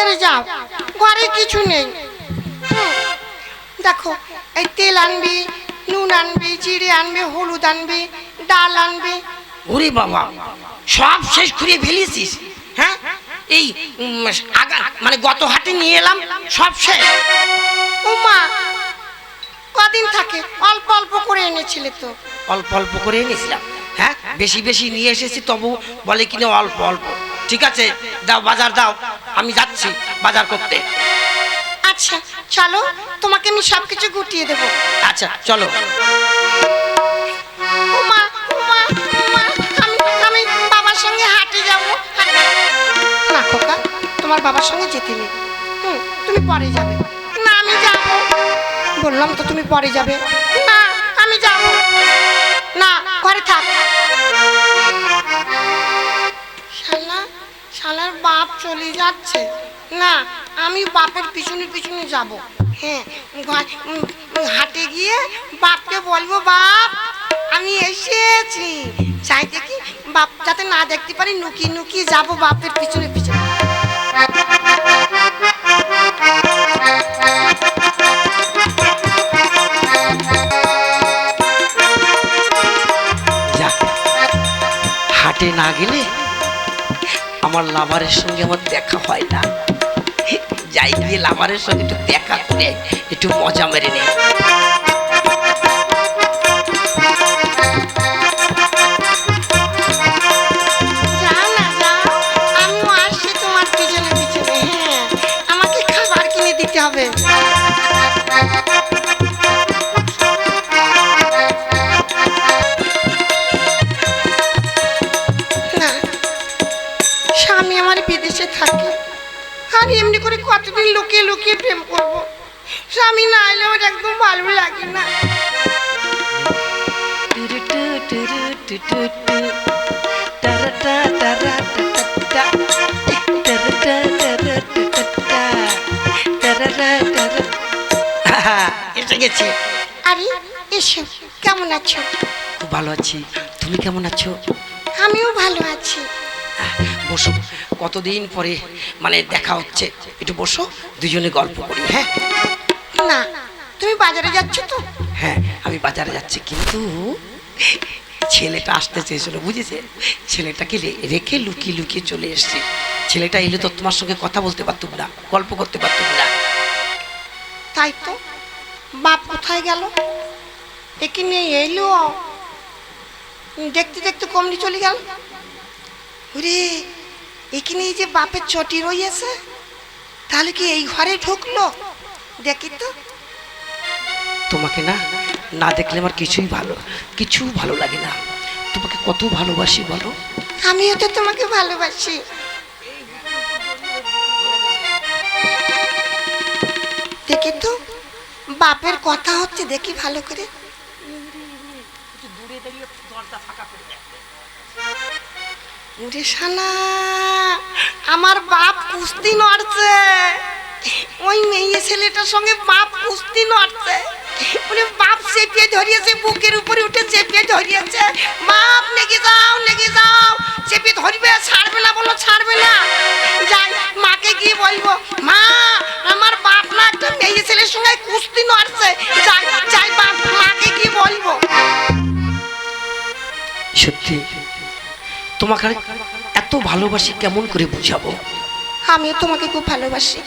বাজারে যাও। ঘরে কিছু নেই। দেখো এই তেল আনবি নুন আনবি জিরে আনবি হলুদ আনবি ডাল আনবি। ওরে বাবা সব শেষ করে ফেলেছিস হ্যাঁ? এই আগা মানে গত হাটে নিয়ে এলাম সব শেষ। উমা কদিন থাকে? অল্প অল্প করে এনেছিলে তো। অল্প অল্প করে এনেছিলাম হ্যাঁ? বেশি বেশি নিয়ে এসেছি তবু বলে কিনা অল্প অল্প। ঠিক আছে দাও বাজার দাও আমি যাচ্ছি বাজার করতে। আচ্ছা চলো তোমাকে আমি সব কিছু গুটিয়ে দেবো। আচ্ছা চলো। উমা উমা উমা আমি আমি বাবার সঙ্গে হাঁটে যাব। না খোকা তোমার বাবার সঙ্গে যেতে নেই। হুম তুমি পরে যাবে। না আমি যাব। বললাম তো তুমি পরে যাবে। না আমি যাব। না ঘরে থাক। চলে যাচ্ছে। না, আমি বাপের পিছনে পিছনে যাব। হ্যাঁ হাটে গিয়ে বাপকে বলব, বাপ, আমি এসেছি। চাই দেখি বাপ যাতে না দেখতে পারি, নুকি নুকি যাব বাপের পিছনে। আমার লাভারের সঙ্গে আমার দেখা হয় না। যাই গিয়ে লাভারের সঙ্গে একটু দেখা করে একটু মজা মেরে নেই। আর এমনি করে কতদিন লুকিয়ে লুকিয়ে প্রেম করব? স্বামী না এলে আমার একদম ভালো লাগে না। এসে গেছি। আরে এসো কেমন আছো? খুব ভালো আছি। তুমি কেমন আছো? আমিও ভালো আছি। বসো। কতদিন পরে মানে দেখা হচ্ছে? একটু বসো দুজনে গল্প করি হ্যাঁ? না তুমি বাজারে যাচ্ছ তো? হ্যাঁ আমি বাজারে যাচ্ছি কিন্তু ছেলেটা আসতে চেয়েছিল বুঝেছে? ছেলেটাকে রে- রেখে লুকিয়ে লুকিয়ে চলে এসেছি। ছেলেটা এলে তো তোমার সঙ্গে কথা বলতে পারতুম না গল্প করতে পারতুম না। তাই তো বাপ কোথায় গেল? একে নিয়ে এলো। দেখতে দেখতে কমলি চলে গেল। ওরে এখানে এই যে বাপের চটি রয়েছে তাহলে কি এই ঘরে ঢুকলো? দেখি তো। তোমাকে না না দেখলে আমার কিছুই ভালো কিছু ভালো লাগে না। তোমাকে কত ভালোবাসি বলো? আমিও তো তোমাকে ভালোবাসি। দেখি তো বাপের কথা হচ্ছে দেখি ভালো করে। ওরে আমার বাপ কুস্তি নড়ছে। ওই মেয়ে ছেলেটার সঙ্গে বাপ কুস্তি নড়ছে। উনি বাপ চেপিয়ে ধরিয়েছে, বুকের উপরে উঠে চেপিয়ে ধরিয়েছে। বাপ নেগে যাও নেগে যাও। তোমাকে এত ভালোবাসি কেমন করে বুঝাবো? আমিও তোমাকে খুব ভালোবাসি।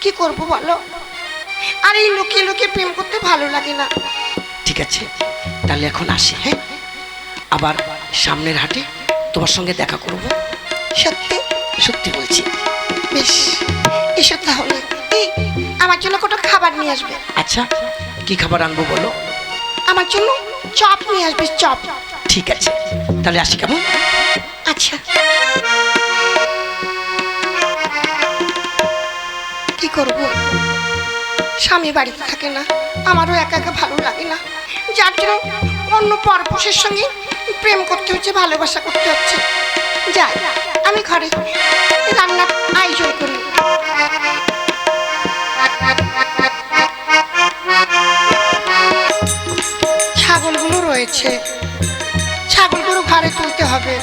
কি করব বলো? আর এই লুকিয়ে লুকিয়ে প্রেম করতে ভালো লাগে না। ঠিক আছে তাহলে এখন আসি হ্যাঁ? আবার সামনের হাটে তোমার সঙ্গে দেখা করব। সত্যি? সত্যি বলছি। বেশ এসো তাহলে। এই আমার জন্য কত খাবার নিয়ে আসবে। আচ্ছা কি খাবার আনব বলো? আমার জন্য চপ নিয়ে আসবে চপ। ঠিক আছে তাহলে আসি কেমন? আচ্ছা। কি করব? স্বামী বাড়িতে থাকে না, আমারও একা একা ভালো লাগে না। যার জন্য অন্য পরপুষের সঙ্গে প্রেম করতে হচ্ছে, ভালোবাসা করতে হচ্ছে। যাই, আমি ঘরে রান্নার আয়োজন করি। ছাগলগুলো রয়েছে। ছাগলগুলো ঘরে তুলতে হবে।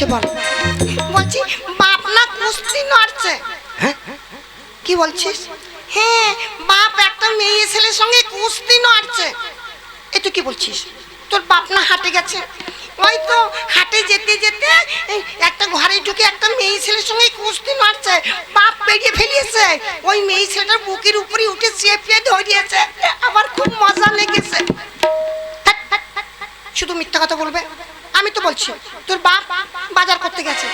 হচ্ছে বল। বলছি বাপ না কুস্তি নড়ছে। হ্যাঁ? কি বলছিস? হ্যাঁ বাপ একটা মেয়ে ছেলের সঙ্গে কুস্তি নড়ছে। এ তুই কি বলছিস? তোর বাপ না হাটে গেছে? ওই তো হাটে যেতে যেতে একটা ঘরে ঢুকে একটা মেয়ে ছেলের সঙ্গে কুস্তি মারছে বাপ পেরিয়ে ফেলিয়েছে। ওই মেয়ে ছেলেটার বুকের উপরে উঠে চেপে ধরিয়েছে। আমার খুব মজা লেগেছে। ধ্যাৎ, ধ্যাৎ, শুধু মিথ্যা কথা বলবে? আমি তো বলছি, তোর বাপ বাজার করতে গেছে।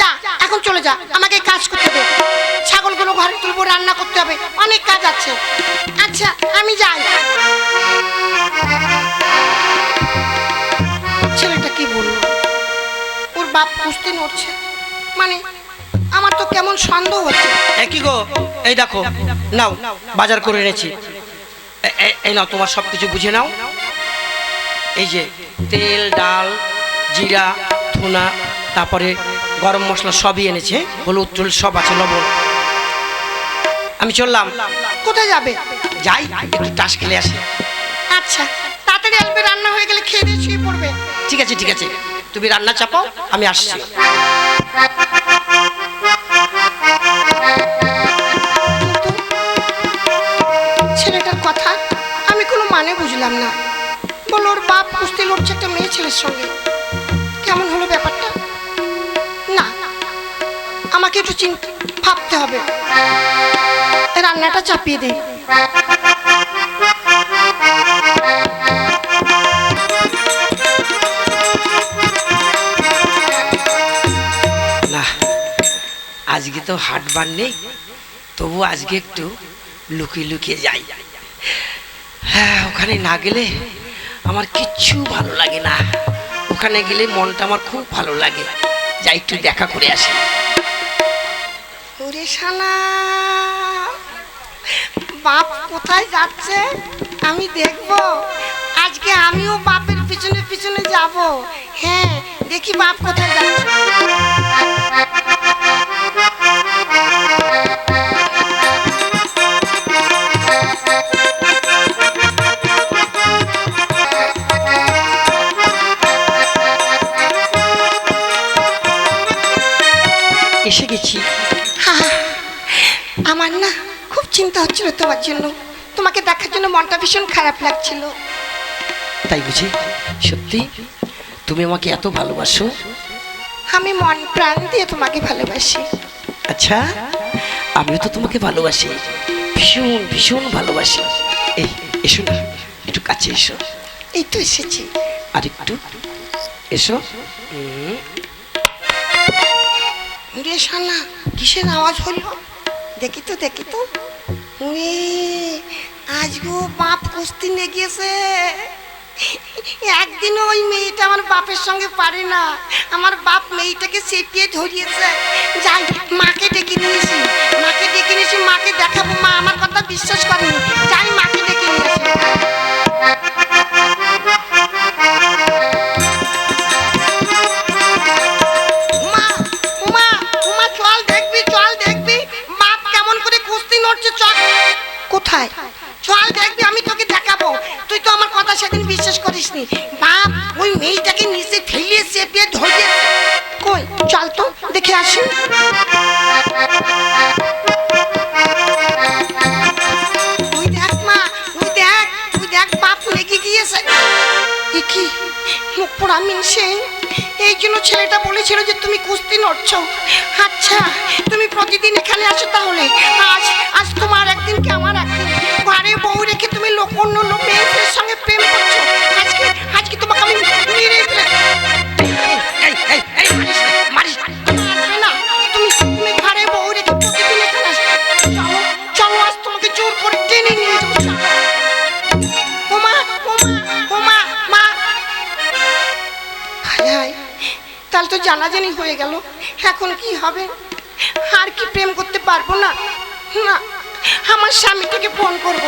যা, এখন চলে যা, আমাকে কাজ করতে দে। ছাগলগুলো ঘরে তুলবো, রান্না করতে হবে, অনেক কাজ আছে। আচ্ছা আমি যাই। ছেলেটা কি বলল? ওর বাপ কুস্তি নড়ছে। মানে আমার তো কেমন সন্দেহ হচ্ছে। একই গো? এই দেখো, নাও, বাজার করে এনেছি। এই নাও, তোমার সব কিছু বুঝে নাও। এই যে তেল ডাল জিরা থুনা তারপরে গরম মশলা সবই এনেছে হলুদ টুল সব আছে লবণ। আমি চললাম। কোথায় যাবে? যাই একটু টাস খেলে আসি। আচ্ছা তাড়াতাড়ি আসবে রান্না হয়ে গেলে খেয়ে দিয়ে শুয়ে পড়বে। ঠিক আছে ঠিক আছে। তুমি রান্না চাপাও আমি আসছি। ছেলেটার কথা আমি কোনো মানে বুঝলাম না। বলো ওর বাপ কুস্তি লড়ছে একটা মেয়ে ছেলের সঙ্গে। কেমন হলো ব্যাপারটা? না, আমাকে একটু চিন্তা ভাবতে হবে। রান্নাটা চাপিয়ে দে। না, আজকে তো হাট বার নেই, তবু আজকে একটু লুকিয়ে লুকিয়ে যাই। হ্যাঁ ওখানে না গেলে আমার কিচ্ছু ভালো লাগে না। ওখানে গেলে মনটা আমার খুব ভালো লাগে। যাই একটু দেখা করে আসি। বাপ কোথায় যাচ্ছে? আমি দেখব। আজকে আমিও বাপের পিছনে পিছনে যাব। হ্যাঁ দেখি বাপ কোথায় যাচ্ছে। হচ্ছিল তোমার জন্য। তোমাকে দেখার জন্য মনটা ভীষণ খারাপ লাগছিল। তাই বুঝি? সত্যি? তুমি আমাকে এত ভালোবাসো? আমি মন প্রাণ দিয়ে তোমাকে ভালোবাসি। আচ্ছা আমিও তো তোমাকে ভালোবাসি। ভীষণ ভীষণ ভালোবাসি। এই এসো না একটু কাছে এসো। এই তো এসেছি। আর একটু এসো। রে শানা কিসের আওয়াজ হলো? দেখি তো দেখি তো। উরে আজ গো বাপ কুস্তি নিয়ে গিয়েছে একদিনও ওই মেয়েটা আমার বাপের সঙ্গে পারে না। আমার বাপ মেয়েটাকে চেপিয়ে ধরিয়েছে। যাই মাকে ডেকে নিয়েছি। মাকে ডেকে নিয়েছি, মাকে দেখাবো। মা আমার কথা বিশ্বাস করেনি। যাই, মাকে কোথায়? চল দেখবি, আমি তোকে দেখাবো। তুই তো আমার কথা সেদিন বিশ্বাস করিসনি। বাপ, ওই মেয়েটাকে নিচে ফেলিয়ে চেপিয়ে ধরিয়ে কই? চল তো, দেখে আসি। তুই দেখ, মা, তুই দেখ তুই দেখ, বাপ গিয়েছে। কি? মুখ পোড়া মিনসে। এই জন্য ছেলেটা বলেছিল যে তুমি কুস্তি নড়ছ। আচ্ছা তুমি প্রতিদিন এখানে আসো তাহলে। আজ আজ তোমার একদিন কি আমার একদিন। ঘরে বউ রেখে তুমি লোক অন্য লোক মেয়েদের সঙ্গে তাহলে তো জানাজানি হয়ে গেল। এখন কি হবে? আর কি প্রেম করতে পারব না? না, আমার স্বামীটাকে ফোন করব।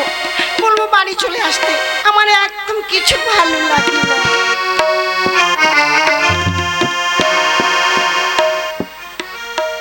বলব বাড়ি চলে আসতে। আমার একদম কিছু ভালো লাগে না।